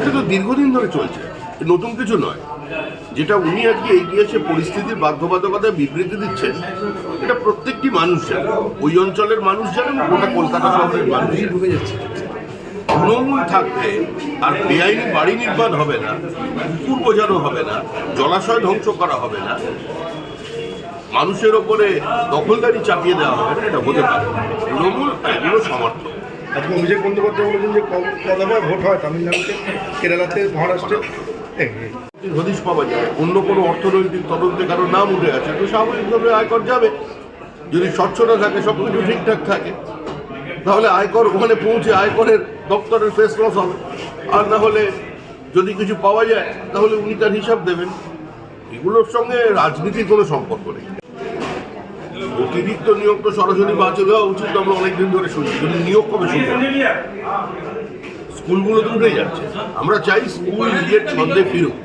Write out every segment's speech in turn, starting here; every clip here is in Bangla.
এটা তো দীর্ঘদিন ধরে চলছে। নতুন কিছু নয়। যেটা উনি আজকে এগিয়ে এসে পরিস্থিতির বাধ্যবাধকতায় বিবৃতি দিচ্ছেন, এটা প্রত্যেকটি মানুষ জানে। ওই অঞ্চলের মানুষ জানেন গোটা কলকাতা শহরের মানুষ ঢুকে যাচ্ছে তৃণমূল থাকলে আর বেআইনি বাড়ি নির্মাণ হবে না, পুকুর বোঝানো হবে না, জলাশয় ধ্বংস করা হবে না, মানুষের ওপরে দখলদারি চাপিয়ে দেওয়া হবে না, এটা হতে পারে। তৃণমূল এগুলো সমর্থন আজকে অভিষেক বন্দ্যোপাধ্যায় বলেছেন যে কদমে ভোট হয় তামিলনাড়ুতে, কেরালাতে, মহারাষ্ট্রে। হদিশ পাওয়া যায়। অন্য কোনো অর্থনৈতিক তদন্তে কারও নাম উঠে আছে, তো স্বাভাবিকভাবে আয়কর যাবে। যদি স্বচ্ছতা থাকে সব কিছু ঠিকঠাক থাকে, তাহলে আয়কর ওখানে পৌঁছে আয়করের দপ্তরের ফেস লস হবে। আর না হলে যদি কিছু পাওয়া যায়, তাহলে উনি তার হিসাব দেবেন। এগুলোর সঙ্গে রাজনীতির কোনো সম্পর্ক নেই। অতিরিক্ত নিয়োগ তো সরাসরি বাঁচে দেওয়া উচিত আমরা অনেকদিন ধরে শুনি। কিন্তু নিয়োগ কবে শুনব স্কুলগুলো তো উঠে যাচ্ছে। আমরা চাই স্কুল নিজের ছন্দে ফিরুক।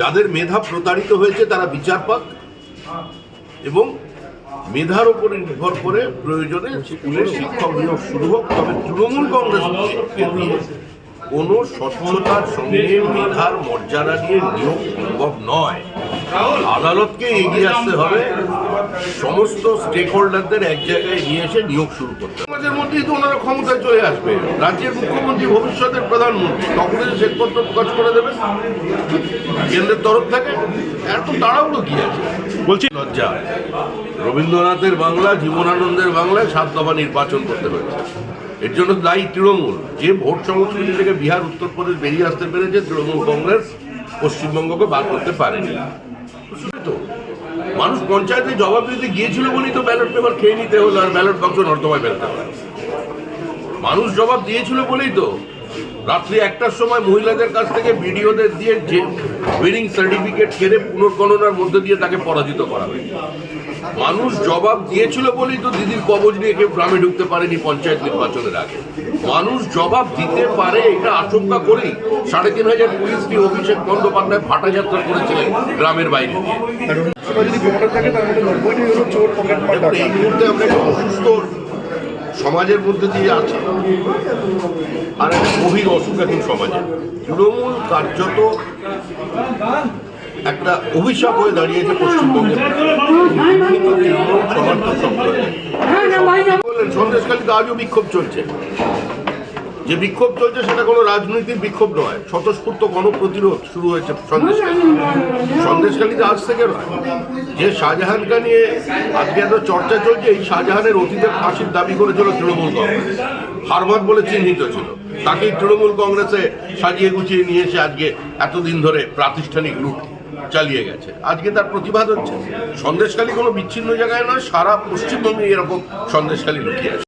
যাদের মেধা প্রতারিত হয়েছে, তারা বিচার পাক এবং মেধার উপরে নির্ভর করে প্রয়োজনে স্কুলের শিক্ষক নিয়োগ শুরু হোক। তবে তৃণমূল কংগ্রেসকে দিয়ে কোনো স্বচ্ছতার সঙ্গে মেধার মর্যাদা দিয়ে নিয়োগ সম্ভব নয়। আদালতকে এগিয়ে আসতে হবে। সমস্ত স্টেক হোল্ডারদের এক জায়গায় নিয়ে এসে নিয়োগ শুরু করতে সমাজের মধ্যেই তো ওনারা ক্ষমতায় চলে আসবে। রাজ্যের মুখ্যমন্ত্রী ভবিষ্যতের প্রধানমন্ত্রী তখন এসে শ্বেতপত্র প্রকাশ করে দেবে। কেন্দ্রের তরফ থেকে। এত তাড়াহুড়ো কি আছে? বলছি লজ্জা। রবীন্দ্রনাথের বাংলা জীবনানন্দের বাংলায় সাত দফা নির্বাচন করতে হয়েছে। এর জন্য দায়ী তৃণমূল। যে ভোট সংস্কৃতি থেকে বিহার উত্তরপ্রদেশ বেরিয়ে আসতে পেরেছে তৃণমূল কংগ্রেস পশ্চিমবঙ্গকে বার করতে পারেনি। তো মানুষ পঞ্চায়েতে জবাব দিতে গিয়েছিল বলেই তো ব্যালট পেপার খেয়ে নিতে হলো আর ব্যালট বাক্স নর্দমায় ফেলতে হলো মানুষ জবাব দিয়েছিল বলেই তো রাত্রি একটার সময় মহিলাদের কাছ থেকে ভিডিওদের দিয়ে যে উইনিং সার্টিফিকেট কেড়ে পুনর্গণনার মধ্যে দিয়ে তাকে পরাজিত করা হয় মানুষ জবাব দিয়েছিল বলেই তো দিদির কবজ নিয়ে কেউ গ্রামে ঢুকতে পারেনি পঞ্চায়েত নির্বাচনের আগে। মানুষ জবাব দিতে পারে এটা আশঙ্কা করেই সাড়ে তিন হাজার পুলিশটি অভিষেক বন্দ্যোপাধ্যায় ভাটা যাত্রা করেছিলেন গ্রামের বাইরে দিয়ে। এই মুহূর্তে আমরা একটা অসুস্থ সমাজের মধ্যে দিয়ে আছে। আর একটা গভীর অসুখ এখন সমাজে। তৃণমূল কার্যত একটা অভিশাপ হয়ে দাঁড়িয়েছে পশ্চিমবঙ্গের তৃণমূল সমর্থক সম্প্রদায় বললেন সন্দেশখালীতে আজও বিক্ষোভ চলছে। যে বিক্ষোভ চলছে সেটা কোনো রাজনৈতিক বিক্ষোভ নয়। স্বতঃস্ফূর্ত গণপ্রতিরোধ শুরু হয়েছে সন্দেশখালী সন্দেশখালীতে আজ থেকে নয়। যে শাহজাহানকে নিয়ে আজকে এত চর্চা চলছে, এই শাহজাহানের অতীতের ফাঁসির দাবি করেছিল তৃণমূল কংগ্রেস। হারবাদ বলে চিহ্নিত ছিল। তাকেই তৃণমূল কংগ্রেসে সাজিয়ে গুছিয়ে নিয়ে এসে আজকে এতদিন ধরে প্রাতিষ্ঠানিক লুট চালিয়ে গেছে। আজকে তার প্রতিবাদ হচ্ছে। সন্দেশখালী কোনো বিচ্ছিন্ন জায়গায় নয়, সারা পশ্চিমবঙ্গে এরকম সন্দেশখালী লুকিয়ে আছে।